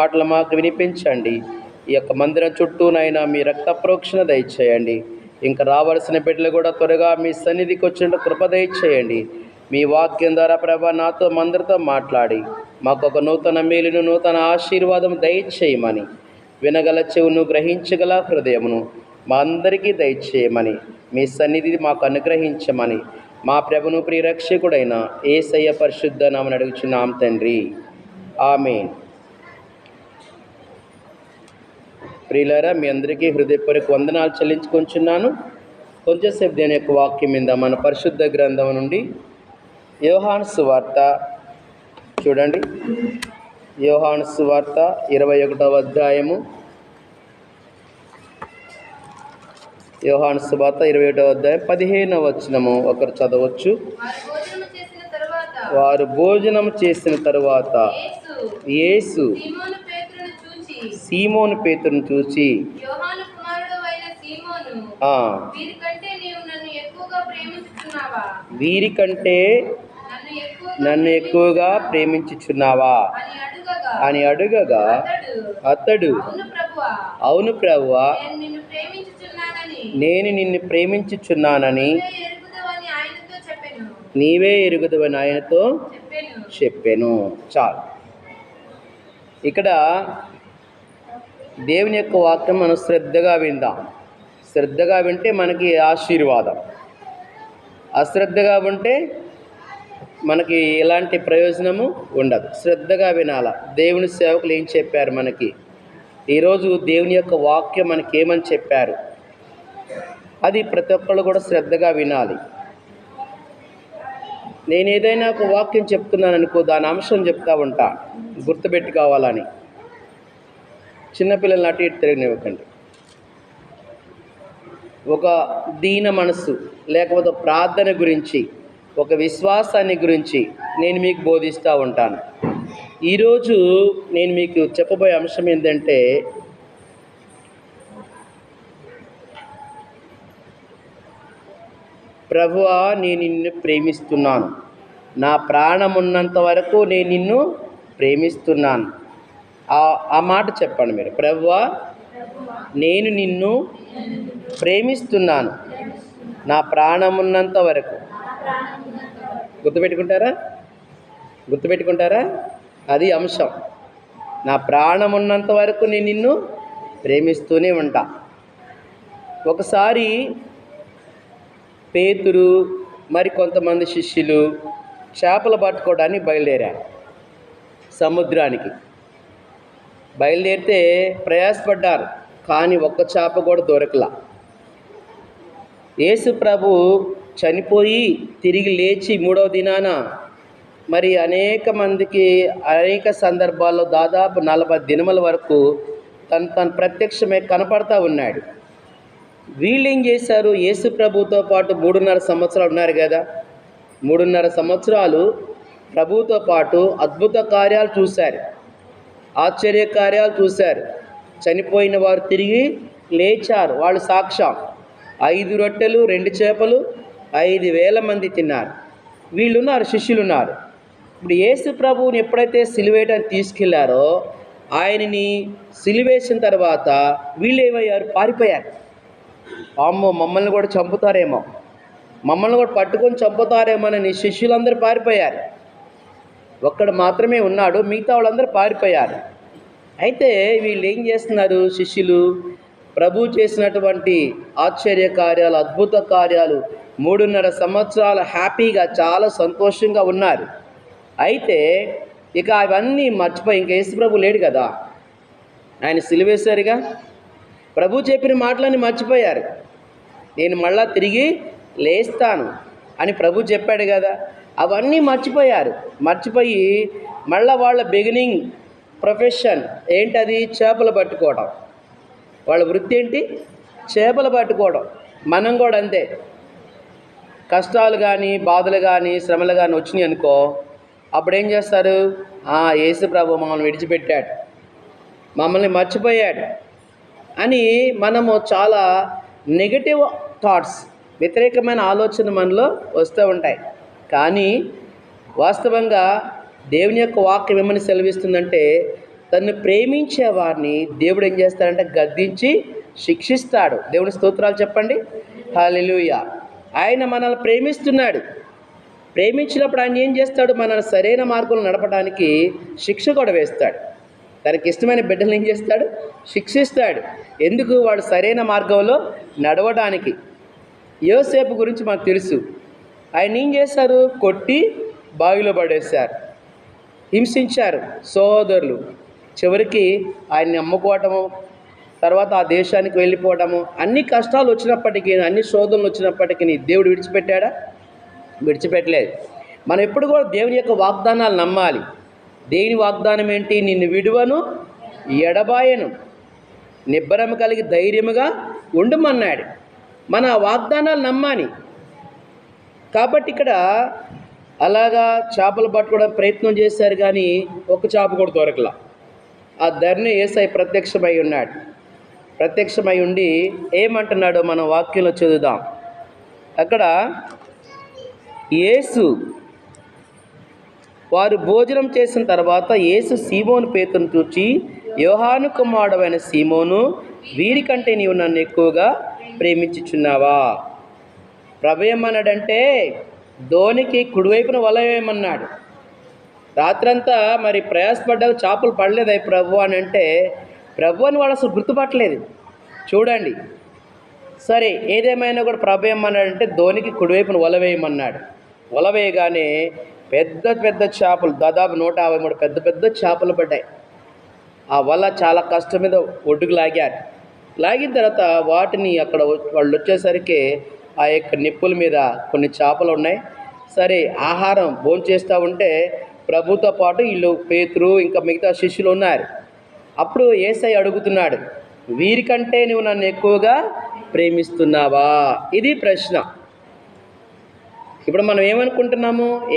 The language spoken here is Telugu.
మాటలు మాకు వినిపించండి. ఈ యొక్క మందిరం చుట్టూనైనా మీ రక్త ప్రోక్షణ దయచేయండి. ఇంకా రావాల్సిన బిడ్డలు కూడా త్వరగా మీ సన్నిధికి వచ్చినట్టు కృప దయచేయండి. మీ వాక్యం ద్వారా ప్రభా నాతో మందరితో మాట్లాడి. మాకు ఒక నూతన మేలును నూతన ఆశీర్వాదం దయచేయమని. వినగల చెవును గ్రహించగల హృదయమును మా అందరికీ దయచేయమని. మీ సన్నిధి మాకు అనుగ్రహించమని. మా ప్రభును ప్రియరక్షకుడైన ఏసయ్య పరిశుద్ధ నామని అడుగుచున్నాం తండ్రి. ఆమె ప్రియులారా మీ అందరికీ హృదయపూర్వక వందనాలు చెల్లించుకుంటున్నాను. కొంచెంసేపు దేని యొక్క వాక్యం మీద మన పరిశుద్ధ గ్రంథం నుండి యోహాను సువార్త చూడండి. యోహాను సువార్త ఇరవై ఒకటవ అధ్యాయము. యోహాను సువార్త ఇరవై ఒకటవ అధ్యాయం పదిహేనవ వచనము. ఒకరు చదవచ్చు. వారు భోజనం చేసిన తరువాత యేసు సీమోను పేతురును పేతును ఆ, వీరికంటే నన్ను ఎక్కువగా ప్రేమించుచున్నావా? అని అడుగగా. అతడు అవును ప్రభువా నేను నిన్ను ప్రేమించుచున్నానని నీవే ఎరుగుదవని ఆయనతో చెప్పాను. చాలు. ఇక్కడ దేవుని యొక్క వాక్యం మనం శ్రద్ధగా విందాం. శ్రద్ధగా వింటే మనకి ఆశీర్వాదం. అశ్రద్ధగా ఉంటే మనకి ఎలాంటి ప్రయోజనము ఉండదు. శ్రద్ధగా వినాల. దేవుని సేవకులు ఏం చెప్పారు మనకి? ఈరోజు దేవుని యొక్క వాక్యం మనకి ఏమని చెప్పారు? అది ప్రతి ఒక్కళ్ళు కూడా శ్రద్ధగా వినాలి. నేను ఏదైనా ఒక వాక్యం చెప్తున్నాను అనుకో దాని అంశం చెప్తా ఉంటా. గుర్తుపెట్టుకోవాలని. చిన్నపిల్లల్ని అటు ఇటు తిరగనివ్వకండి. ఒక దీన మనస్సు లేకపోతే ప్రార్థన గురించి ఒక విశ్వాసాన్ని గురించి నేను మీకు బోధిస్తూ ఉంటాను. ఈరోజు నేను మీకు చెప్పబోయే అంశం ఏంటంటే ప్రభువా నేను నిన్ను ప్రేమిస్తున్నాను. నా ప్రాణం ఉన్నంత వరకు నేను నిన్ను ప్రేమిస్తున్నాను. ఆ- మాట చెప్పండి మీరు. ప్రవ్వా నేను నిన్ను ప్రేమిస్తున్నాను. నా ప్రాణం ఉన్నంత వరకు. గుర్తుపెట్టుకుంటారా? గుర్తుపెట్టుకుంటారా? అది అంశం. నా ప్రాణం ఉన్నంత వరకు నేను నిన్ను ప్రేమిస్తూనే ఉంటా. ఒకసారి పేతురు మరి కొంతమంది శిష్యులు చేపలు పట్టుకోవడానికి బయలుదేరారు సముద్రానికి. బయలుదేరితే ప్రయాసపడ్డారు కానీ ఒక్క చేప కూడా దొరకలా. యేసు ప్రభు చనిపోయి తిరిగి లేచి మూడవ దినాన మరి అనేక మందికి అనేక సందర్భాల్లో దాదాపు నలభై దినముల వరకు తను తను ప్రత్యక్షమే కనపడతా ఉన్నాడు. వీళ్ళు ఏం చేశారు? యేసు ప్రభుతో పాటు మూడున్నర సంవత్సరాలు ఉన్నారు కదా. మూడున్నర సంవత్సరాలు ప్రభుతో పాటు అద్భుత కార్యాలు చూశారు. ఆశ్చర్య కార్యాలు చూశారు. చనిపోయిన వారు తిరిగి లేచారు. వాళ్ళు సాక్ష్యం. ఐదు రొట్టెలు రెండు చేపలు ఐదు వేల మంది తిన్నారు. వీళ్ళు ఉన్నారు శిష్యులు ఉన్నారు ఇప్పుడు యేసు ప్రభువుని ఎప్పుడైతే సిలివేయడానికి తీసుకెళ్ళారో ఆయనని సిలువేసిన తర్వాత వీళ్ళు ఏమయ్యారు? పారిపోయారు. అమ్మో మమ్మల్ని కూడా చంపుతారేమో. మమ్మల్ని కూడా పట్టుకొని చంపుతారేమోనని శిష్యులందరూ పారిపోయారు. ఒక్కడు మాత్రమే ఉన్నాడు మిగతా వాళ్ళందరూ పారిపోయారు. అయితే వీళ్ళు ఏం చేస్తున్నారు శిష్యులు? ప్రభు చేసినటువంటి ఆశ్చర్య కార్యాలు అద్భుత కార్యాలు మూడున్నర సంవత్సరాలు హ్యాపీగా చాలా సంతోషంగా ఉన్నారు. అయితే ఇక అవన్నీ మర్చిపోయి ఇంక యేసు ప్రభు లేడు కదా. ఆయన సిలివేశారుగా. ప్రభు చెప్పిన మాటలన్నీ మర్చిపోయారు. నేను మళ్ళా తిరిగి లేస్తాను అని ప్రభు చెప్పాడు కదా. అవన్నీ మర్చిపోయారు. మర్చిపోయి మళ్ళీ వాళ్ళ బిగినింగ్ ప్రొఫెషన్ ఏంటది? చేపలు పట్టుకోవడం. వాళ్ళ వృత్తి ఏంటి? చేపలు పట్టుకోవడం. మనం కూడా అంతే. కష్టాలు కానీ బాధలు కానీ శ్రమలు కానీ వచ్చినాయి అనుకో అప్పుడు ఏం చేస్తారు? "ఆ, యేసు ప్రభు మమ్మల్ని విడిచిపెట్టాడు. మమ్మల్ని మర్చిపోయాడు అని మనము చాలా నెగటివ్ థాట్స్ వ్యతిరేకమైన ఆలోచన మనలో వస్తూ ఉంటాయి. కానీ వాస్తవంగా దేవుని యొక్క వాక్యం ఏమని సెలవిస్తుందంటే తను ప్రేమించే వారిని దేవుడు ఏం చేస్తాడంటే గద్దించి శిక్షిస్తాడు. దేవుని స్తోత్రాలు చెప్పండి. హాలెలూయ ఆయన మనల్ని ప్రేమిస్తున్నాడు. ప్రేమించినప్పుడు ఆయన ఏం చేస్తాడు? మనల్ని సరైన మార్గంలో నడపడానికి శిక్ష కూడా వేస్తాడు. తనకి ఇష్టమైన బిడ్డలు ఏం చేస్తాడు? శిక్షిస్తాడు. ఎందుకు? వాడు సరైన మార్గంలో నడవడానికి. యోసేపు గురించి మనకు తెలుసు. ఆయన ఏం చేశారు? కొట్టి బావిలో పడేశారు. హింసించారు సోదరులు. చివరికి ఆయన్ని అమ్ముకోవటము తర్వాత ఆ దేశానికి వెళ్ళిపోవటము అన్ని కష్టాలు వచ్చినప్పటికీ అన్ని శోధనలు వచ్చినప్పటికీ దేవుడు విడిచిపెట్టాడా? విడిచిపెట్టలేదు. మనం ఎప్పుడు కూడా దేవుని యొక్క వాగ్దానాలు నమ్మాలి. దేవుని వాగ్దానం ఏంటి? నిన్ను విడువను ఎడబాయను. నిబ్బరం కలిగి ధైర్యముగా ఉండమన్నాడు. మన వాగ్దానాలు నమ్మాలి. కాబట్టి ఇక్కడ అలాగా చేపలు పట్టుకోవడం ప్రయత్నం చేశారు కానీ ఒక చేప కూడా దొరకలా. ఆ ధరణి ఏసై ప్రత్యక్షమై ఉన్నాడు. ప్రత్యక్షమై ఉండి ఏమంటున్నాడో మన వాక్యంలో చదువుదాం. అక్కడ యేసు వారు భోజనం చేసిన తర్వాత యేసు సీమోను పేతును చూచి యోహాను కుమారుడమైన సీమోను వీరికంటే నీవు నన్ను ఎక్కువగా ప్రేమించుచున్నావా? ప్రభు ఏమన్నాడంటే ధోనికి కుడివైపున వల వేయమన్నాడు రాత్రంతా మరి ప్రయాసపడ్డాక చేపలు పడలేదు అవి ప్రభు అని అంటే ప్రభు అని వాడు అసలు గుర్తుపట్టలేదు. చూడండి. సరే ఏదేమైనా కూడా ప్రభు ఏమన్నాడంటే ధోనికి కుడివైపున వల వేయమన్నాడు వల వేయగానే పెద్ద పెద్ద చేపలు దాదాపు నూట యాభై మూడు పెద్ద పెద్ద చేపలు పడ్డాయి. ఆ వల చాలా కష్టం మీద ఒడ్డుకు లాగారు. లాగిన తర్వాత వాటిని అక్కడ వాళ్ళు వచ్చేసరికి ఆ యొక్క నిప్పుల మీద కొన్ని చేపలు ఉన్నాయి. సరే ఆహారం భోంచేస్తూ ఉంటే ప్రభుతో పాటు వీళ్ళు పేతురు ఇంకా మిగతా శిష్యులు ఉన్నారు. అప్పుడు ఏసై అడుగుతున్నాడు వీరికంటే నువ్వు నన్ను ఎక్కువగా ప్రేమిస్తున్నావా? ఇది ప్రశ్న. ఇప్పుడు మనం ఏమనుకుంటున్నాము?